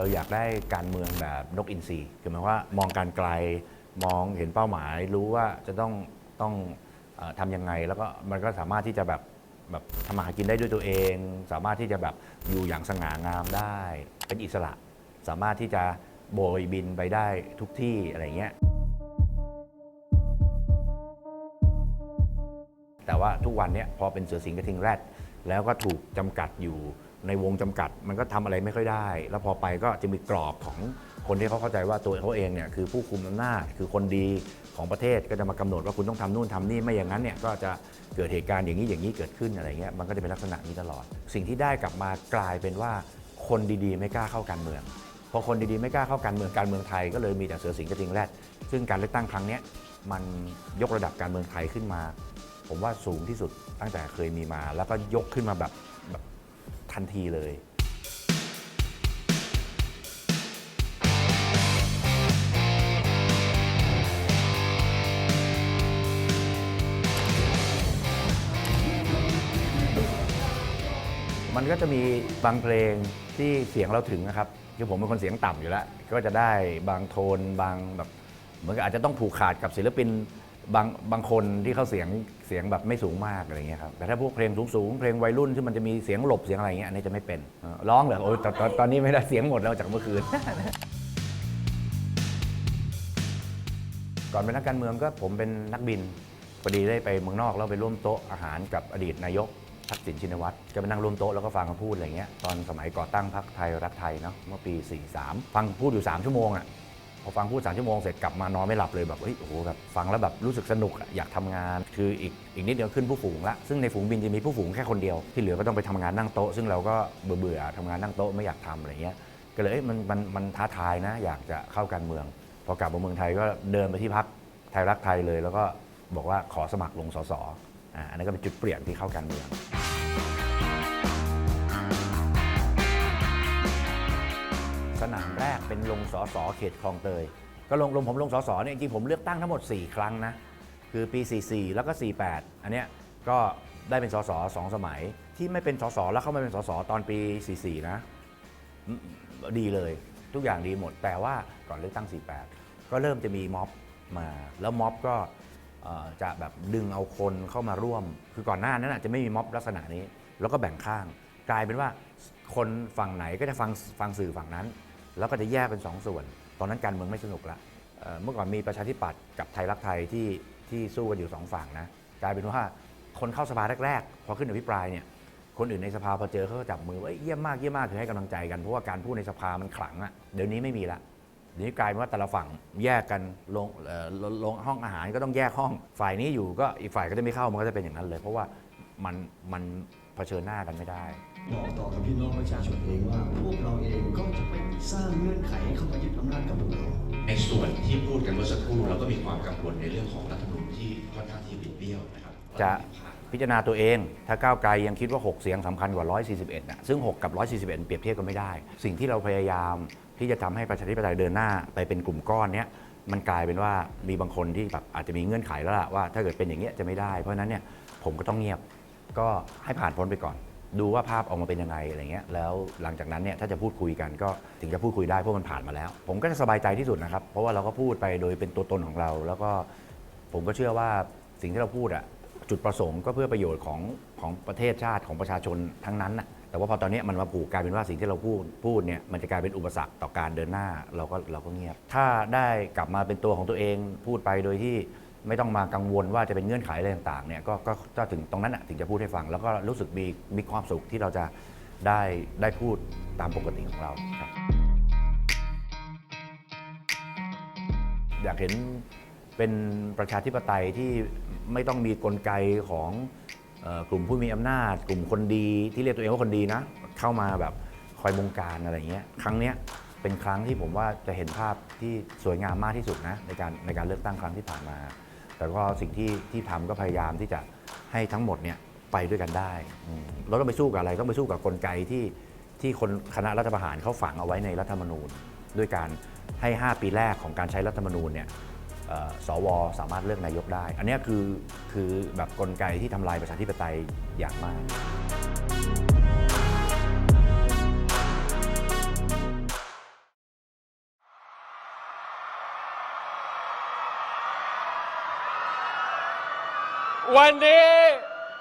เราอยากได้การเมืองแบบนกอินทรีคือหมายว่ามองการไกลมองเห็นเป้าหมาย รู้ว่าจะต้องต้องอทำยังไง แล้วก็มันก็สามารถที่จะแบบแบบทำมาหากินได้ด้วยตัวเอง สามารถที่จะแบบอยู่อย่างสง่างามได้ เป็นอิสระ สามารถที่จะโบยบินไปได้ทุกที่อะไรเงี้ยแต่ว่าทุกวันเนี้ยพอเป็นเสือสิงห์กระทิงแรดแล้วก็ถูกจำกัดอยู่ ในวงจำกัดมันก็ทำอะไรไม่ค่อยได้ แล้วพอไปก็จะมีกรอบของคนที่เขาเข้าใจว่าตัวเขาเองเนี่ยคือผู้คุมอำนาจคือคนดีของประเทศก็จะมากำหนดว่าคุณต้องทำนู่นทำนี่ไม่อย่างนั้นเนี่ยก็จะเกิดเหตุการณ์อย่างนี้อย่างนี้เกิดขึ้นอะไรเงี้ยมันก็จะเป็นลักษณะนี้ตลอด สิ่งที่ได้กลับมากลายเป็นว่าคนดีๆ ไม่กล้าเข้าการเมืองพอคนดีๆไม่กล้าเข้าการเมืองการเมืองไทยก็เลยมีแต่เสือสิงห์กระทิงแรดซึ่งการเลือกตั้งครั้งนี้มันยกระดับการเมืองไทยขึ้นมา ผมว่าสูงที่สุดตั้งแต่เคยมีมา แล้วก็ยกขึ้นมาแบบแบบ ทันทีเลยมันก็จะมีบางเพลงที่เสียงเราถึงนะครับ คือผมเป็นคนเสียงต่ำอยู่แล้ว ก็จะได้บางโทนบางแบบ เหมือนกับอาจจะต้องผูกขาดกับศิลปิน บางบางคนที่เขาเสียงเสียงแบบไม่สูงมากอะไรเงี้ยครับแต่ถ้าพวกเพลงสูงๆเพลงวัยรุ่นที่มันจะมีเสียงหลบเสียงอะไรเงี้ยอันนี้จะไม่เป็นร้องเหรอโอ้ยตอนตอนตอนนี้ไม่ได้เสียงหมดแล้วจากเมื่อคืน ก่อนเป็นนักการเมืองก็ผมเป็นนักบินพอดีได้ไปเมืองนอกแล้วไปร่วมโต๊ะอาหารกับอดีตนายกทักษิณชินวัตรก็ไปนั่งร่วมโต๊ะแล้วก็ฟังเขาพูดอะไรเงี้ยตอนสมัยก่อตั้งพรรคไทยรักไทยเนาะเมื่อปี 43 ฟังพูดอยู่ 3 ชั่วโมงอะ พอฟังพูด3ชั่วโมงเสร็จกลับมานอนไม่หลับเลยแบบเฮ้ยโอ้โหแบบฟังแล้วแบบรู้สึกสนุกอยากทำงาน คืออีกอีกนิดเดียวขึ้นผู้ฝูงละซึ่งในฝูงบินจะมีผู้ฝูงแค่คนเดียว ที่เหลือก็ต้องไปทำงานนั่งโต๊ะซึ่งเราก็เบื่อเบื่อๆทำงานนั่งโต๊ะไม่อยากทำอะไรเงี้ยก็เลยเอ้ยมันมันมันท้าทายนะ อยากจะเข้าการเมือง พอกลับมาเมืองไทยก็เดินไปที่พักไทยรักไทยเลย แล้วก็บอกว่าขอสมัครลงสสอ่าอันนั้นก็เป็นจุดเปลี่ยนที่เข้าการเมือง สนามแรกเป็นลงสสเขตคลองเตย ก็ลงลงผมลงสสเนี่ยจริงผมเลือกตั้งทั้งหมด 4 ครั้งนะ คือปี 44 แล้วก็ 48 อันเนี้ยก็ได้เป็นสสสองสมัยที่ไม่เป็นสสแล้วเข้ามาเป็นสสตอนปี 44 นะ ดีเลยทุกอย่างดีหมด แต่ว่าก่อนเลือกตั้ง 48 ก็เริ่มจะมีม็อบมา แล้วม็อบก็จะแบบดึงเอาคนเข้ามาร่วม คือก่อนหน้านั้นจะไม่มีม็อบลักษณะนี้ แล้วก็แบ่งข้าง กลายเป็นว่าคนฝั่งไหนก็จะฟังฟังสื่อฝั่งนั้น แล้วก็จะแยกเป็นสองส่วน ตอนนั้นการเมืองไม่สนุกละเมื่อก่อนมีประชาธิปัตย์กับไทยรักไทยที่ที่สู้กันอยู่สองฝั่งนะกลายเป็นว่าคนเข้าสภาแรกๆพอขึ้นอภิปรายเนี่ยคนอื่นในสภาพอเจอเขาก็จับมือว่าเยี่ยมมากเยี่ยมมากคือให้กำลังใจกันเพราะว่าการพูดในสภามันขลังอะเดี๋ยวนี้ไม่มีละเดี๋ยวนี้กลายเป็นว่าแต่ละฝั่งแยกกันลงลงห้องอาหารก็ต้องแยกห้อง ฝ่ายนี้อยู่ก็อีกฝ่ายก็จะไม่เข้ามันก็จะเป็นอย่างนั้นเลย เพราะว่ามันมัน เผชิญหน้ากันไม่ได้บอกต่อกับพี่น้องประชาชนเองว่า พวกเราเองก็จะไปสร้างเงื่อนไขให้เข้ามายึดอำนาจกับพวกเราในส่วนที่พูดกันเมื่อสักครู่เราก็มีความกังวลในเรื่องของรัฐธรรมนูญที่ค่อนข้างที่บิดเบี้ยวนะครับจะพิจารณาตัวเอง ถ้าก้าวไกลยังคิดว่า 6 เสียงสำคัญกว่า 141นะซึ่ง 6 กับ 141 เปรียบเทียบกันไม่ได้ สิ่งที่เราพยายามที่จะทำให้ประชาธิปไตยเดินหน้าไปเป็นกลุ่มก้อนเนี้ยมันกลายเป็นว่ามีบางคนที่แบบอาจจะมีเงื่อนไขแล้วล่ะว่าถ้าเกิดเป็นอย่างเงี้ยจะไม่ได้ เพราะฉะนั้นเนี่ยผมก็ต้องเงียบ ก็ให้ผ่านพ้นไปก่อน ดูว่าภาพออกมาเป็นยังไงอะไรเงี้ยแล้วหลังจากนั้นเนี่ยถ้าจะพูดคุยกันก็ถึงจะพูดคุยได้เพราะมันผ่านมาแล้ว ผมก็จะสบายใจที่สุดนะครับ เพราะว่าเราก็พูดไปโดยเป็นตัวตนของเรา แล้วก็ผมก็เชื่อว่าสิ่งที่เราพูดอะจุดประสงค์ก็เพื่อประโยชน์ของของประเทศชาติของประชาชนทั้งนั้นนะแต่ว่าพอตอนนี้มันมาผูกกลายเป็นว่าสิ่งที่เราพูดพูดเนี่ยมันจะกลายเป็นอุปสรรคต่อการเดินหน้าเราก็เราก็เงียบ ถ้าได้กลับมาเป็นตัวของตัวเองพูดไปโดยที่ ไม่ต้องมากังวลว่าจะเป็นเงื่อนไขอะไรต่างๆเนี่ยก็ก็ก็ถึงตรงนั้นน่ะถึงจะพูดให้ฟัง แล้วก็รู้สึกมีมีความสุขที่เราจะได้ได้พูดตามปกติของเราครับ อยากเห็นเป็นประชาธิปไตยที่ไม่ต้องมีกลไกของออกลุ่มผู้มีอำนาจ กลุ่มคนดีที่เรียกตัวเองว่าคนดีนะ เข้ามาแบบคอยบงการอะไรเงี้ยครั้งเนี้ยเป็นครั้งที่ผมว่าจะเห็นภาพที่สวยงามมากที่สุดนะในการในการเลือกตั้งครั้งที่ผ่านมา แต่ก็สิ่งที่ที่ทำก็พยายามที่จะให้ทั้งหมดเนี่ยไปด้วยกันได้อืมเราต้องไปสู้กับอะไรต้องไปสู้กับกลไกที่ที่คนคณะรัฐประหารเขาฝังเอาไว้ในรัฐธรรมนูญ ด้วยการให้ 5 ปีแรกของการใช้รัฐธรรมนูญเนี่ยเอ่อสวสามารถเลือกนายกได้ อันเนี้ยคือคือแบบกลไกที่ทำลายประชาธิปไตยอย่างมาก วันนี้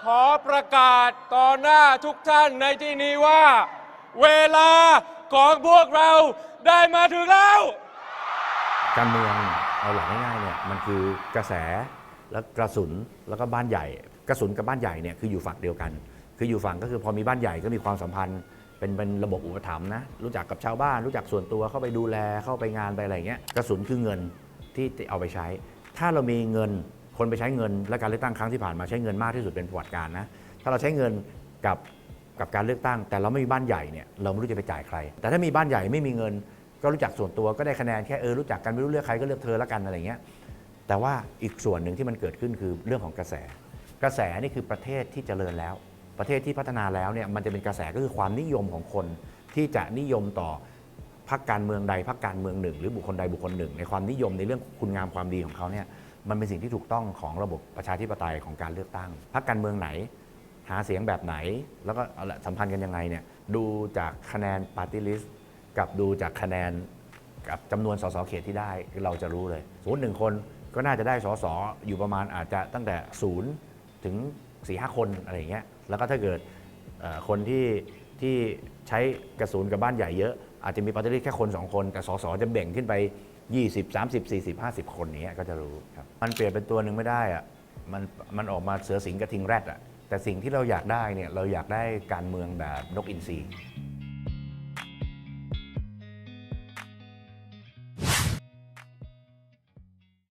ขอประกาศต่อหน้าทุกท่านในที่นี้ว่า เวลาของพวกเราได้มาถึงแล้ว การเมืองเอาหลักง่ายๆเนี่ยมันคือกระแสแล้วกระสุนแล้วก็บ้านใหญ่ กระสุนกับบ้านใหญ่เนี่ยคืออยู่ฝั่งเดียวกัน คืออยู่ฝั่งก็คือพอมีบ้านใหญ่ก็มีความสัมพันธ์ เป็นเป็นระบบอุปถัมภ์นะรู้จักกับชาวบ้าน รู้จักส่วนตัวเข้าไปดูแลเข้าไปงานไปอะไรอย่างเงี้ยกระสุนคือเงินที่เอาไปใช้ ถ้าเรามีเงิน คนไปใช้เงินและการเลือกตั้งครั้งที่ผ่านมาใช้เงินมากที่สุดเป็นประวัติการนะถ้าเราใช้เงินกับกับการเลือกตั้ง แต่เราไม่มีบ้านใหญ่เนี่ยเราไม่รู้จะไปจ่ายใคร แต่ถ้ามีบ้านใหญ่ไม่มีเงิน ก็รู้จักส่วนตัวก็ได้คะแนนแค่เออรู้จักกันไม่รู้เลือกใครก็เลือกเธอแล้วกันอะไรเงี้ยแต่ว่าอีกส่วนหนึ่งที่มันเกิดขึ้นคือเรื่องของกระแส กระแสนี่คือประเทศที่เจริญแล้ว ประเทศที่พัฒนาแล้วเนี่ยมันจะเป็นกระแสก็คือความนิยมของคนที่จะนิยมต่อพรรคการเมืองใดพรรคการเมืองหนึ่ง หรือบุคคลใดบุคคลหนึ่ง ในความนิยมในเรื่องคุณงามความดีของเขาเนี่ย มันเป็นสิ่งที่ถูกต้องของระบบประชาธิปไตยของการเลือกตั้งพรรคการเมืองไหน หาเสียงแบบไหน แล้วก็เอาละสัมพันธ์กันยังไงเนี่ยดูจากคะแนนปาร์ตี้ลิสต์กับดูจากคะแนนกับจำนวนสสเขตที่ได้เราจะรู้เลยสมมติหนึ่งคนก็น่าจะได้สสอยู่ประมาณอาจจะตั้งแต่ศูนย์ถึง4ีหคนอะไรอย่างเงี้ยแล้วก็ถ้าเกิดคนที่ที่ใช้กระสุนกับบ้านใหญ่เยอะ อาจจะมีปาร์ตี้ลิสต์แค่คน 2 คน แต่สสจะแบ่งขึ้นไป 20 30 40 50 คนนี้ก็จะรู้ครับมันเปลี่ยนเป็นตัวหนึ่งไม่ได้อะมันมันออกมาเสือสิงกระทิงแรดอะแต่สิ่งที่เราอยากได้เนี่ยเราอยากได้การเมืองแบบนกอินทรี